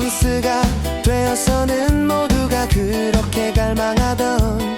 넌스가 되어서는 모두가 그렇게 갈망하던